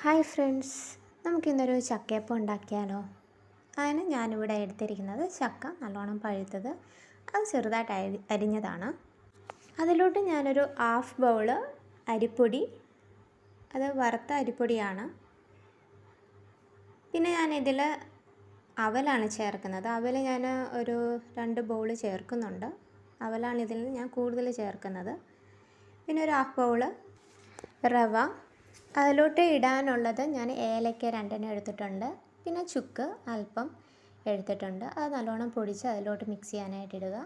Hi friends നമുക്കിന്നൊരു ചക്കയപ്പം ഉണ്ടാക്കിയാലോ? അതിന് ഞാനിവിടെ എടുത്തിരിക്കുന്നത് ചക്ക നല്ലോണം പഴുത്തത് അത് ചെറുതായിട്ട് അരി അരിഞ്ഞതാണ്. അതിലോട്ട് ഞാനൊരു ഹാഫ് ബൗൾ അരിപ്പൊടി അത് വറുത്ത അരിപ്പൊടിയാണ്. പിന്നെ ഞാനിതിൽ അവലാണ് ചേർക്കുന്നത്. അവൽ ഞാൻ ഒരു രണ്ട് ബൗൾ ചേർക്കുന്നുണ്ട്. അവലാണ് ഇതിൽ ഞാൻ കൂടുതൽ ചേർക്കുന്നത്. പിന്നെ ഒരു ഹാഫ് ബൗൾ റവ അതിലോട്ട് ഇടാനുള്ളത് ഞാൻ ഏലക്ക രണ്ടെണ്ണം എടുത്തിട്ടുണ്ട്. പിന്നെ ചുക്ക് അല്പം എടുത്തിട്ടുണ്ട്. അത് നല്ലോണം പൊടിച്ച് അതിലോട്ട് മിക്സ് ചെയ്യാനായിട്ട് ഇടുക.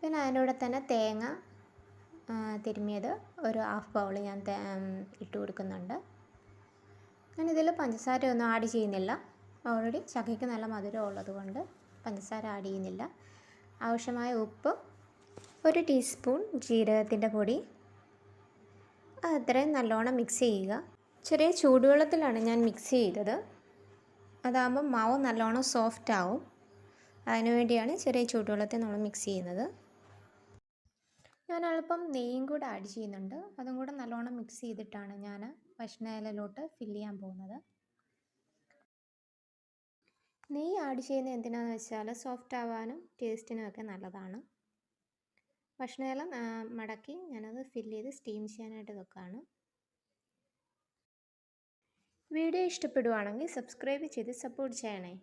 പിന്നെ അതിന്റെ തന്നെ തേങ്ങ തിരുമിയത് ഒരു ഹാഫ് ബൗൾ ഞാൻ ഇട്ട് കൊടുക്കുന്നുണ്ട്. ഞാൻ ഇതിൽ പഞ്ചസാര ഒന്നും ആഡ് ചെയ്യുന്നില്ല. ഓൾറെഡി ചക്കയ്ക്ക് നല്ല മധുരം ഉള്ളത് കൊണ്ട് പഞ്ചസാര ആഡ് ചെയ്യുന്നില്ല. ആവശ്യമായ ഉപ്പ് ഒരു ടീസ്പൂൺ ജീരകത്തിന്റെ പൊടി അത്രയും നല്ലോണം മിക്സ് ചെയ്യുക. ചെറിയ ചൂടുവെള്ളത്തിലാണ് ഞാൻ മിക്സ് ചെയ്തത്. അതാകുമ്പോൾ മാവ് നല്ലോണം സോഫ്റ്റ് ആവും. അതിനുവേണ്ടിയാണ് ചെറിയ ചൂടുവെള്ളത്തിൽ നമ്മൾ മിക്സ് ചെയ്യുന്നത്. ഞാൻ അല്പം നെയ്യും കൂടെ ആഡ് ചെയ്യുന്നുണ്ട്. അതും കൂടെ നല്ലോണം മിക്സ് ചെയ്തിട്ടാണ് ഞാൻ ഭക്ഷണയിലോട്ട് ഫില്ല് ചെയ്യാൻ പോകുന്നത്. നെയ്യ് ആഡ് ചെയ്യുന്നത് എന്തിനാണെന്ന് വെച്ചാൽ സോഫ്റ്റ് ആവാനും ടേസ്റ്റിനും ഒക്കെ നല്ലതാണ്. ഭക്ഷണയില മടക്കി ഞാനത് ഫില്ല് ചെയ്ത് സ്റ്റീം ചെയ്യാനായിട്ട് വെക്കുകയാണ് വീഡിയോ ഇഷ്ടപ്പെടുവാണെങ്കിൽ സബ്സ്ക്രൈബ് ചെയ്ത് സപ്പോർട്ട് ചെയ്യണേ.